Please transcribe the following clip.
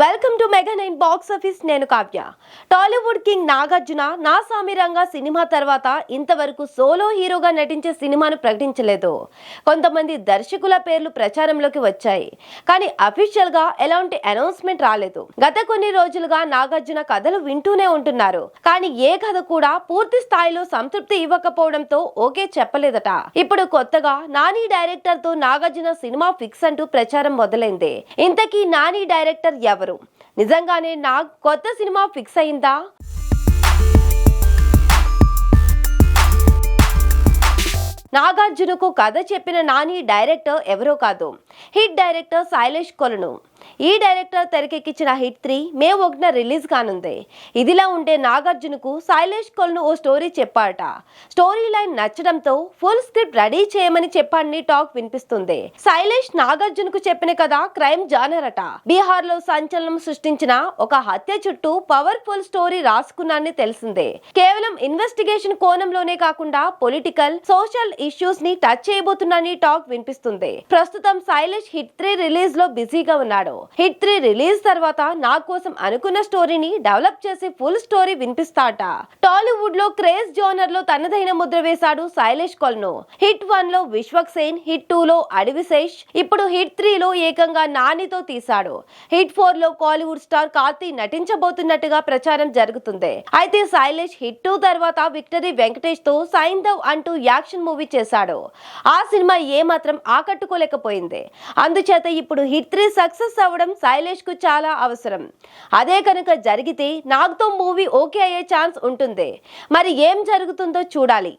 Welcome to mega nine box office నేను Kavya. Tollywood king Nagarjuna నా సామిరంగా cinema తర్వాత ఇంతవరకు సోలో హీరోగా నటించే సినిమాను ప్రకటించలేదు. కొంతమంది దర్శకుల పేర్లు ప్రచారంలోకి వచ్చాయి. కానీ అఫీషియల్గా ఎలాంటి అనౌన్స్మెంట్ రాలేదు. గత కొన్ని రోజులుగా నాగార్జున కథలు వింటూనే ఉంటున్నారు. కానీ ఏ కథ కూడా పూర్తి స్థాయిలో సంతృప్తి ఇవ్వకపోవడంతో ఓకే చెప్పలేదట. ఇప్పుడు కొత్తగా నాని డైరెక్టర్తో నాగార్జున సినిమా ఫిక్స్ అంటూ ప్రచారం మొదలైంది. ఇంతకీ నాని డైరెక్టర్ ఎవరు? నిజంగానే నా కొత్త సినిమా ఫిక్స్ అయిందా? నాగార్జునకు కథ చెప్పిన నాని డైరెక్టర్ ఎవరో కాదు. హిట్ డైరెక్టర్ శైలేష్ కొలను. ఈ డైరెక్టర్ తెరకెక్కించిన హిట్ త్రీ మే ఒకటిన రిలీజ్ కానుంది. ఇదిలా ఉంటే నాగార్జునకు శైలేష్ కొలను ఓ స్టోరీ చెప్పాడట స్టోరీ లైన్ నచ్చడంతో ఫుల్ స్క్రిప్ట్ రెడీ చేయమని చెప్పాడని టాక్ వినిపిస్తుంది. శైలేష్ నాగార్జునకు చెప్పిన కథ క్రైమ్ జానర్ అట బీహార్లో సంచలనం సృష్టించిన ఒక హత్య చుట్టూ పవర్ఫుల్ స్టోరీ రాసుకున్నానని తెలిసిందే. కేవలం ఇన్వెస్టిగేషన్ కోణంలోనే కాకుండా పొలిటికల్ సోషల్ ఇష్యూస్ని టచ్ చేయబోతున్నానని టాక్ వినిపిస్తుంది. ప్రస్తుతం శైలేష్ హిట్ త్రీ రిలీజ్లో బిజీగా ఉన్నాడు. హిట్ త్రీ రిలీజ్ తర్వాత నా కోసం అనుకున్న స్టోరీని డెవలప్ చేసి ఫుల్ స్టోరీ వినిపిస్తాట. టాలీవుడ్లో క్రేజ్ జోనర్లో తనదైన ముద్ర వేశాడు శైలేష్ కొల్ను. హిట్ వన్లో విశ్వక్ సేన్ హిట్ టూ లో అడివిశేష్ ఇప్పుడు హిట్ త్రీ లో ఏకంగా నానితో తీశాడు. హిట్ ఫోర్లో కాలీవుడ్ స్టార్ కార్తీ నటించబోతున్నట్టుగా ప్రచారం జరుగుతుంది. అయితే శైలేష్ హిట్ టూ తర్వాత విక్టరీ వెంకటేష్తో సైంధవ్ అంటూ యాక్షన్ మూవీ చేశాడు. ఆ సినిమా ఏమాత్రం ఆకట్టుకోలేకపోయింది. అందుచేత ఇప్పుడు హిట్ త్రీ సక్సెస్ అవ్వడం శైలేష్కు చాలా అవసరం. అదే కనుక జరిగితే నాగ్తో మూవీ ఓకే అయ్యే ఛాన్స్ ఉంటుంది. మరి ఏం జరుగుతుందో చూడాలి.